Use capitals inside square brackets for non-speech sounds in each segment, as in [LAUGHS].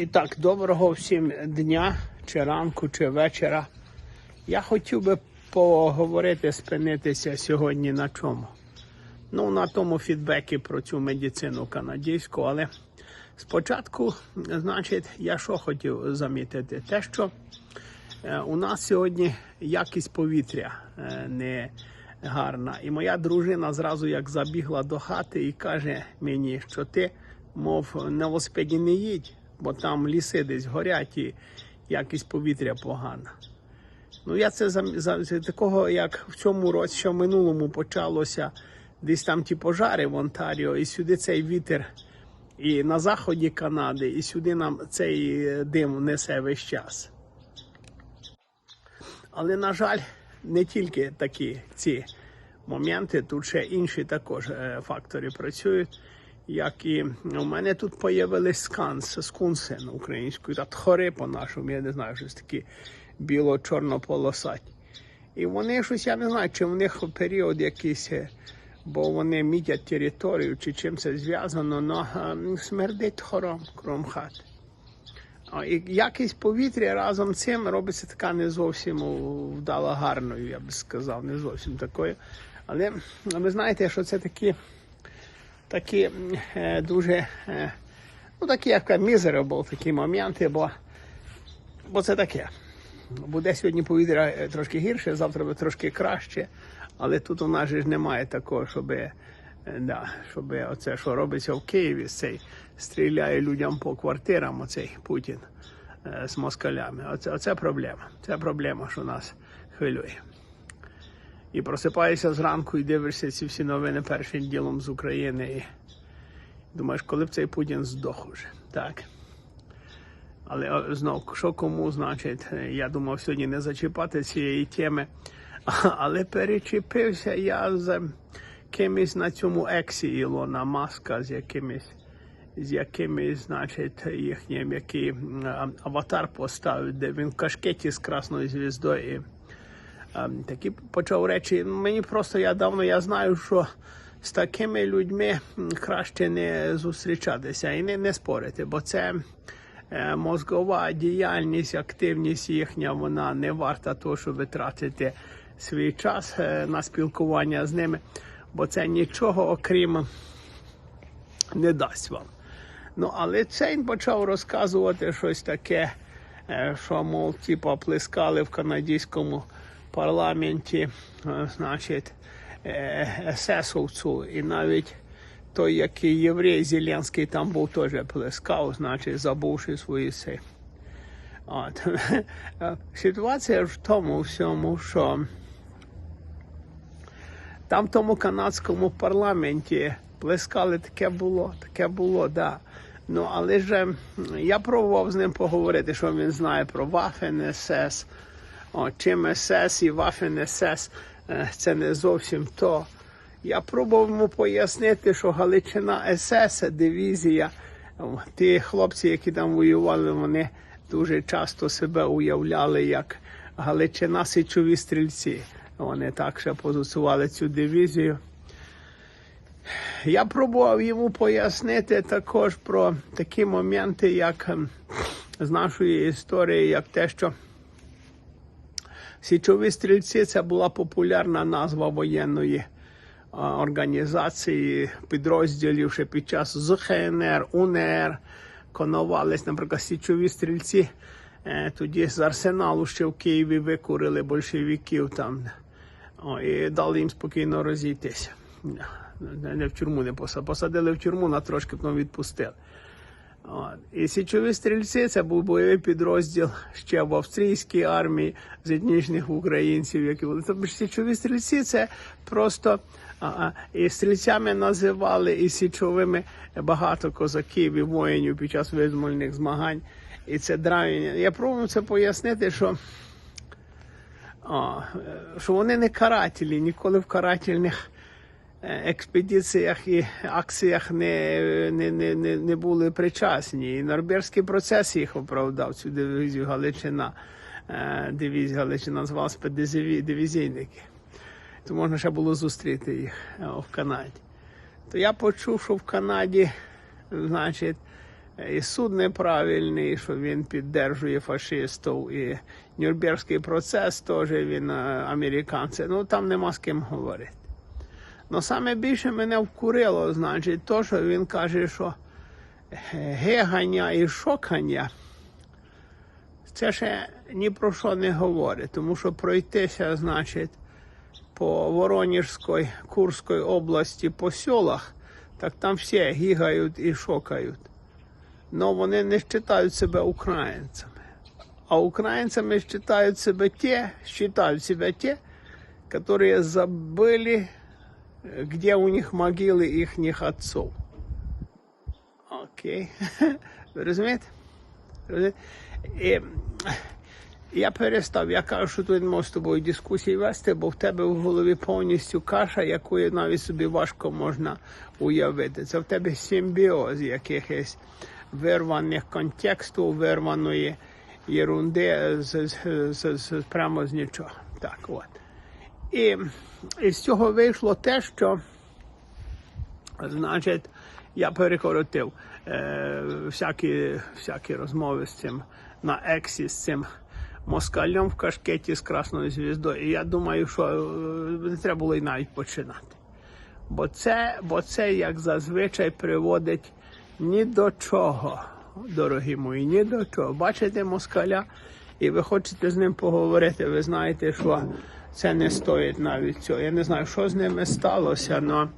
І так, доброго всім дня, чи ранку, чи вечора. Я хотів би поговорити, спинитися сьогодні на чому. Ну, на тому фідбекі про цю медицину канадську, але спочатку, значить, я що хотів замітити? Те, що е, у нас сьогодні якість повітря е, не гарна. І моя дружина зразу як забігла до хати і каже мені, що ти, мов, на велосипеді не їдь, бо там ліси десь горять і якість повітря погана. Ну, я це за, за, такого, як в цьому році, що в минулому почалося десь там ті пожари в Онтаріо, і сюди цей вітер, і на заході Канади, і сюди нам цей е, дим несе весь час. Але, на жаль, не тільки такі ці моменти, тут ще інші також е, фактори працюють. Як і у мене тут появились сканс, скунси на та тхори по-нашому, я не знаю, щось такі біло-чорно-полосаті. І вони щось, я не знаю, чи в них період якийсь, е, бо вони мітять територію, чи чим це зв'язано, але смердить хором кром хати. І якість повітря разом з цим робиться така не зовсім вдала гарною, я би сказав, не зовсім такою. Але ви знаєте, що це такі, такі е, дуже, е, ну такі як miserable такі моменти, бо, бо це таке. Буде сьогодні повітря е, трошки гірше, завтра буде трошки краще, але тут у нас ж немає такого, щоб, да, щоб оце, що робиться в Києві, цей стріляє людям по квартирам, оцей Путін з москалями. Оце, оце проблема. Це проблема, що нас хвилює. І просипаєшся зранку і дивишся ці всі новини першим ділом з України. І думаєш, коли б цей Путін здох уже. Так. Але знов, що кому, значить, я думав сьогодні не зачіпати цієї теми, [LAUGHS] але перечепився я з кимось на цьому ексі Ілона Маска, з якимось, з якимось, значить, їхнім, який аватар поставив, де він в кашкеті з красною звіздою. Ем, такі почав речі. Мені просто я давно я знаю, що з такими людьми краще не зустрічатися і не, не спорити, бо це е, мозгова діяльність, активність їхня, вона не варта того, щоб витратити свій час е, на спілкування з ними, бо це нічого окрім не дасть вам. Ну, але цей почав розказувати щось таке, е, що, мов, типу, плескали в канадському парламенті, е, значить, е, есесовцю, і навіть той, який єврей Зеленський там був, теж плескав, значить, забувши свої си. От. [LAUGHS] Ситуація в тому всьому, що там в тому канадському парламенті плескали, таке було, таке було, да. Ну, але ж я пробував з ним поговорити, що він знає про Waffen СС. О, чим СС і Waffen СС е, це не зовсім то. Я пробував йому пояснити, що Галичина СС дивізія, ті хлопці, які там воювали, вони дуже часто себе уявляли як Галичина січові стрільці. Вони так ще позиціювали цю дивізію. Я пробував йому пояснити також про такі моменти, як ем, з нашої історії, як те, що січові стрільці це була популярна назва воєнної організації підрозділів ще під час ЗХНР, УНР. Конувались, наприклад, січові стрільці. е, Тоді з арсеналу ще в Києві викурили большевиків там о, і дали їм спокійно розійтися. Не, не в тюрму не посадили. Посадили в тюрму, на трошки потім відпустили. От. І січові стрільці це був бойовий підрозділ ще в австрійській армії з етнічних українців, які були. Тобто січові стрільці це просто а, а, і стрільцями називали, і січовими багато козаків і воїнів під час визвольних змагань. І це драйвіння. Я пробую це пояснити, що а, е, що вони не карателі, ніколи в карательних експедиціях і акціях не, не, не, не, були причасні. І Норберський процес їх оправдав, цю дивізію Галичина. Е, Дивізія Галичина назвала спецдивізійники. То можна ще було зустріти їх е, в Канаді. То я почув, що в Канаді, значить, і суд неправильний, що він піддержує фашистів, і Нюрнбергський процес теж він е, американці. Ну там нема з ким говорити. Ну саме більше мене вкурило, значить, то, що він каже, що гегання і шокання. Це ще ні про що не говорить, тому що пройтися, значить, по Воронежській, Курській області по селах, так там всі гігають і шокають. Но вони не вважають себе українцями. А українцями вважають себе ті, вважають себе ті, які забили, де у них могили їхніх отців. Окей. [LAUGHS] Ви розумієте? Я перестав, я кажу, що тут не можу з тобою дискусії вести, бо в тебе в голові повністю каша, якої навіть собі важко можна уявити. Це в тебе симбіоз якихось вирваних контексту, вирваної єрунди з, з, з, з, прямо з нічого. Так, от. І, і з цього вийшло те, що, значить, я перекоротив е, всякі, всякі розмови з цим на ексі з цим москалем в кашкеті з красною звіздою. І я думаю, що е, не треба було й навіть починати. Бо це, бо це як зазвичай приводить ні до чого, дорогі мої, ні до чого. Бачите москаля, і ви хочете з ним поговорити. Ви знаєте, що це не стоїть навіть цього. Я не знаю, що з ними сталося, але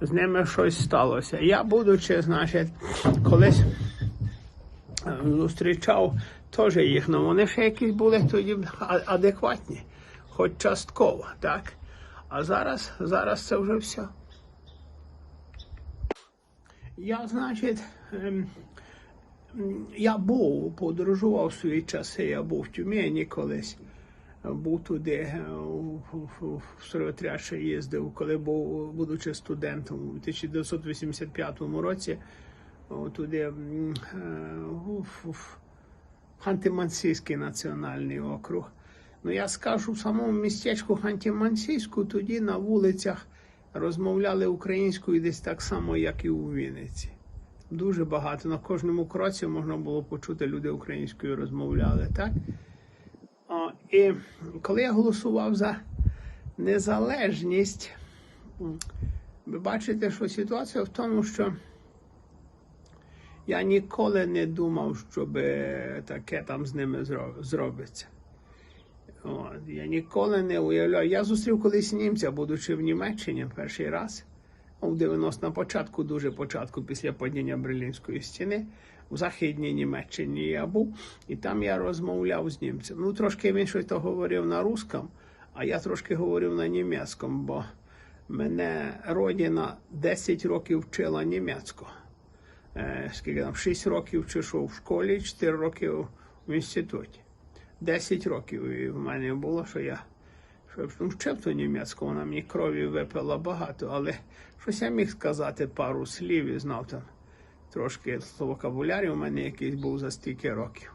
з ними щось сталося. Я, будучи, значить, колись е, зустрічав теж їх, але вони ще якісь були тоді адекватні, хоч частково, так? А зараз, зараз це вже все. Я, значить, ем, я був, подорожував в свої часи, я був в Тюмені колись. Був туди, е, у- у- у- в Стройотряд ще їздив, коли був, будучи студентом у 1985 році, туди е, у- в Ханти-Мансійський національний округ. Ну я скажу, в самому містечку Ханті-Мансійську тоді на вулицях розмовляли українською десь так само, як і у Вінниці. Дуже багато. На кожному кроці можна було почути, люди українською розмовляли, так? О, і коли я голосував за незалежність, ви бачите, що ситуація в тому, що я ніколи не думав, що е, таке там з ними зро- зробиться. От, я ніколи не уявляю. Я зустрів колись німця, будучи в Німеччині перший раз. У 90 на початку, дуже початку, після падіння Берлінської стіни, у Західній Німеччині я був, і там я розмовляв з німцем. Ну, трошки він щось говорив на русском, а я трошки говорив на німецькому, бо мене родина 10 років вчила німецьку. Е, скільки там, 6 років чишу в школі, 4 роки в інституті. 10 років і в мене було, що я вчив ту німецьку, вона мені крові випила багато, але щось я міг сказати пару слів і знав там трошки вокабулярі у мене якийсь був за стільки років.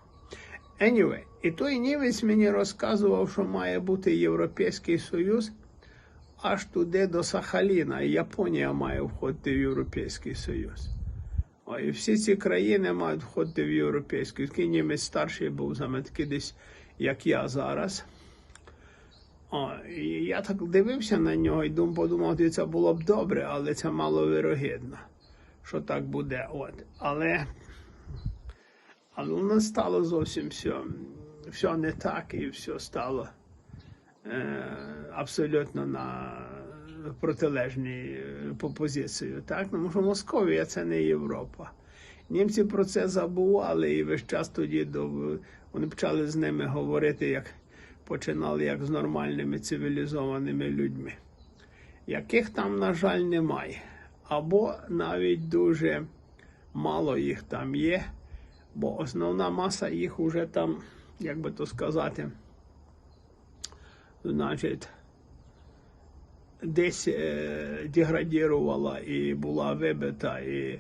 Anyway, і той німець мені розказував, що має бути Європейський Союз аж туди до Сахаліна, і Японія має входити в Європейський Союз. О, і всі ці країни мають входити в Європейський. Такий німець старший був саме такий десь, як я зараз. Я так дивився на нього і дум, подумав, що це було б добре, але це маловирогідно, що так буде. От. Але, але воно стало зовсім все, все не так і все стало е, абсолютно на протилежній е, по позицію. Так? Тому що Московія це не Європа. Німці про це забували і весь час тоді до, вони почали з ними говорити, як починали як з нормальними цивілізованими людьми, яких там, на жаль, немає. Або навіть дуже мало їх там є, бо основна маса їх уже там, як би то сказати, значить, десь е, деградірувала і була вибита, і,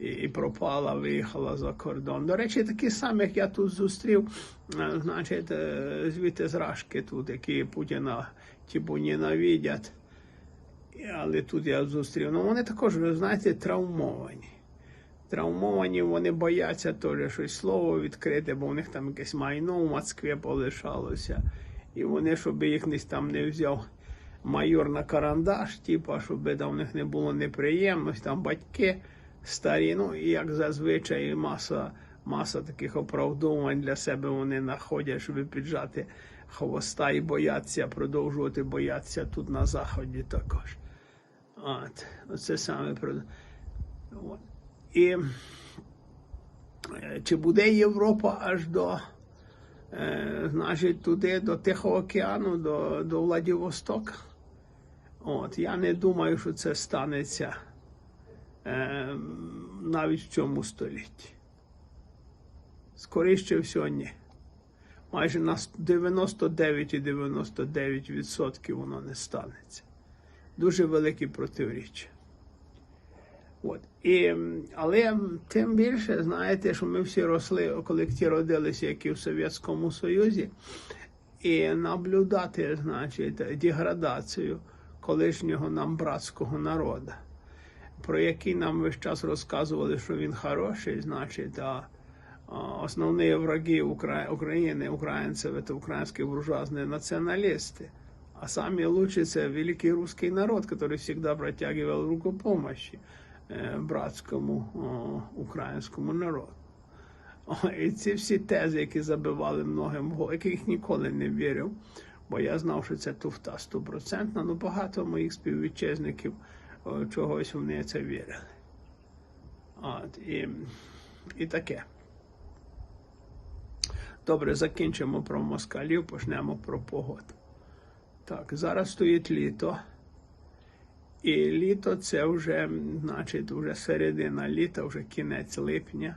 і, пропала, виїхала за кордон. До речі, такі самі, як я тут зустрів, е, значить, е, звідти з Рашки тут, які Путіна типу ненавидять. Але тут я зустрів. Ну вони також, ви знаєте, травмовані. травмовані, вони бояться теж щось слово відкрити, бо у них там якесь майно в Москві полишалося. І вони, щоб їх десь там не взяв майор на карандаш, типа, щоб там у них не було неприємності, там батьки старі, ну і як зазвичай маса, маса таких оправдовувань для себе вони знаходять, щоб піджати хвоста і бояться, продовжувати боятися тут на заході також. От, оце саме про. І е, чи буде Європа аж до, е, значить, туди, до Тихого океану, до, до Владивостока? От, я не думаю, що це станеться навіть в цьому столітті. Скоріше всього, ні. Майже на 99,99% воно не станеться. Дуже великі протиріччя. От. І, але тим більше, знаєте, що ми всі росли, коли ті родилися, як і в Совєтському Союзі, і наблюдати, значить, деградацію колишнього нам братського народу, про який нам весь час розказували, що він хороший, значить, а, основні враги України, українців, це українські буржуазні націоналісти. А самі лучші це великий русский народ, который всегда протягивал руку помощи е, братському українському народу. І ці всі тези, які забивали многим, яких ніколи не вірив, бо я знав, що це туфта стопроцентна, ну багато моїх співвітчизників чогось вони це вірили. От, і, і таке. Добре, закінчимо про москалів, почнемо про погоду. Так, зараз стоїть літо. І літо це вже, значить, вже середина літа, вже кінець липня.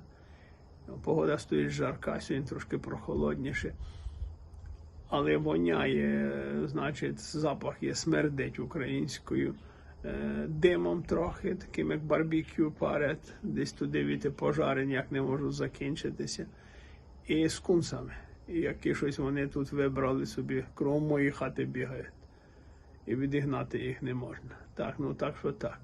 Погода стоїть жарка, сьогодні трошки прохолодніше. Але воняє, значить, запах є смердить українською димом трохи, таким як барбекю парять, десь туди віти пожари ніяк не можуть закінчитися. І з кунцами. І які щось вони тут вибрали собі, кров моєї хати бігають. І відігнати їх не можна. Так, ну так що так.